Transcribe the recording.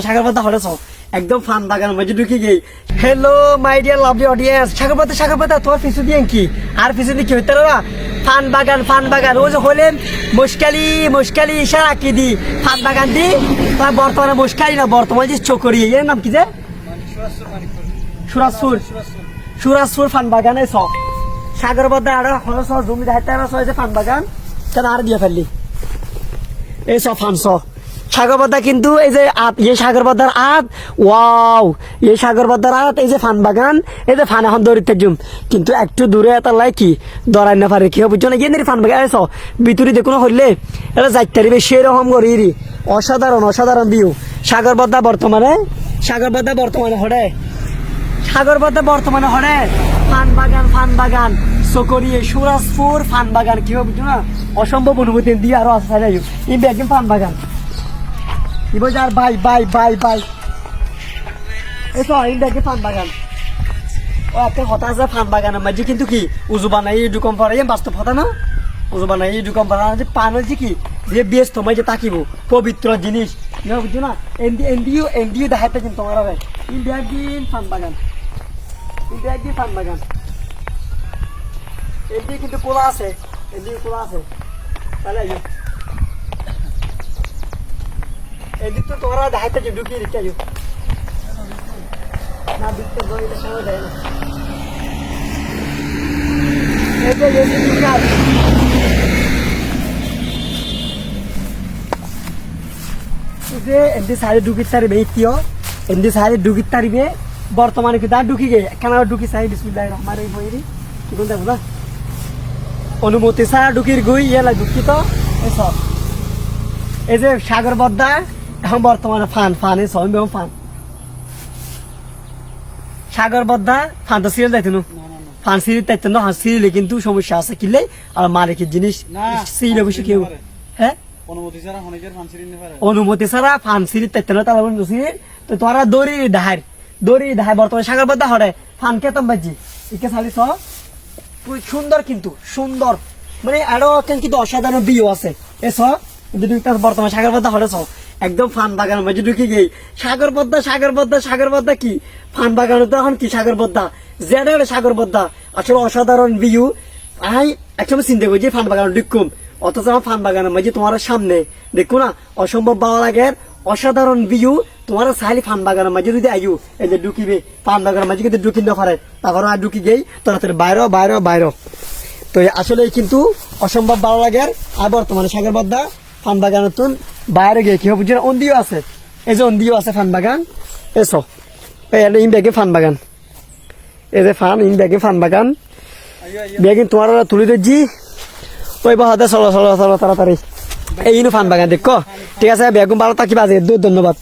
বর্তমান সাগর পথে হরেছ একদম ফান বাগান মাঝে ঢুকে গেই hello my dear lovely audience সাগর পথে তোমার পিছু দিয়ে কি? আর পিছু দিয়ে কি হইতে না? ফান বাগান ফান বাগান। ও যে হলেন মুশকালি মুশকালি ইশারা কি দি? ফান বাগান দি? তার বর্তমানে মুশকালি না বর্তমানে যে চকরি? এর নাম কি যে? সুরাজপুর সুরাজপুর ফান বাগানে স সাগর পথে আর হলো স জমি দায়িত্ব আর যে ফান বাগান কেন আর দিয়ে ফেললি। এই সব ফানস সাগরবাদা কিন্তু এই যে আত, এই সাগরবাদার আত, ওয়াও, এই সাগরবাদার আত, এই যে ফান বাগান, এই যে ফান এখন দৌড়িতে জুম। কিন্তু একটু দূরে এটা লাই কি? দরাই না পারে কি বুঝছ না? ফান বাগান এসো ভিতরি দেখুন হইলে এটা যাইতে পারিবে সেরকম করি অসাধারণ অসাধারণ ভিউ সাগরবাদা বর্তমানে সাগরবাদা বর্তমানে হরে। সাগরবাদা বর্তমানে হরে। ফান বাগান ফান বাগান। সকরিয়ে সুরাজপুর ফান বাগান কি হবে না? অসম্ভব অনুভূতি দিয়ে আরও আসা যাই ইন্ডিয়া ফান বাগান। ইবো যার, বাই বাই বাই বাই। এই তো ইন্ডিয়া কি ফান বাগান। ও, একটা কথা আছে, ফান বাগানের মাঝে কিন্তু কি, উজু বানাই দুকম পরে বাস্তব কথা না? উজু বানাই দুকম পরে যে পান হচ্ছে কি, যে বেশ তোমায় যে তাকিব, পবিত্র জিনিস। না, বুঝছ না? এনডি এনডিও এনডিও দেখাতে কিন্তু তোমার হবে। ইন্ডিয়া একদিন ফান বাগান। ইন্ডিয়া একদিন ফান বাগান। এনডি কিন্তু কোলা আছে এনডি কোলা আছে। তাহলে এদিক তো তোমরা দেখাইতে যে ঢুকিয়ে দিতে না, দিতে বইলে সময় দেয় না। এই যে এই যে। এই এমনি সাইডে ঢুকিত তারিবে ইতিও এমনি সাইডে ঢুকিত তারিবে বর্তমানে কিন্তু আর ঢুকি গে ঢুকি চাই বিসমিল্লাহ রহমান রহিম হইরি কি বলতে না? অনুমতি ছাড়া ঢুকির গুই ইয়েলা ঢুকি এসব এই যে সাগর বদ্দা এখন বর্তমানে ফান ফান এই সব ফান। সাগর বদ্দা ফান তো সিরিয়াল যাইতো না ফান সিরিয়াল যাইতো না সিরিয়ালে কিন্তু সমস্যা আছে কিনলে আর মালিকের জিনিস সিরিয়াল অবশ্য কেউ। হ্যাঁ অনুমতি ছাড়া অনুমতি ফান সিরিয়াল যাইতো না তাহলে সিরিয়াল তো তোরা দড়ি দাহার দড়ি দাহার বর্তমানে সাগর বদ্দা হরে ফান কেতম বাজি? ইকে সালি সব সুন্দর কিন্তু সুন্দর। মানে আরও কিন্তু অসাধারণ বিও আছে। এসব বর্তমান সাগর পদ্মা হলে সব একদম ফান বাগানের মাঝে ঢুকে গেই সাগর পদ্মা সাগর পদ্মা সাগর পদ্মা কি? ফান বাগানে তো এখন কি সাগর পদ্মা? জেডার সাগর পদ্মা। আসলে অসাধারণ বিউ আই, একসময় চিন্তা করি ফান বাগানে ঢুকুম অথচ আমার ফান বাগানের মাঝে তোমার সামনে, দেখো না, অসম্ভব বাবা লাগে। অসাধারণ ভিউ তোমার সাইলি ফান বাগানের মাঝে যদি আইও, এই যে ঢুকিবে, ফান বাগানের মাঝে কিন্তু ঢুকি না পারে তারপর আর ঢুকি গেই তোরা বাইরে বাইরে বাইরে তো আসলে কিন্তু অসম্ভব ভালো লাগে। আর বর্তমানে সাগর বদ্দা ফান বাগান নতুন বাইরে গিয়ে কি হবে বুঝছেন অন্দিও আছে। এই যে অন্দিও আছে ফান বাগান। এসো। এই ইন ব্যাগে ফান বাগান। এই যে ফান ইন ব্যাগে ফান বাগান। ব্যাগিন তোমার তুলি দিচ্ছি ওই বাহাদা চলো চলো চলো, তাড়াতাড়ি। এই ফান বাগান দেখো। ঠিক আছে বেগুন ভালো থাকি বাজে ধন্যবাদ।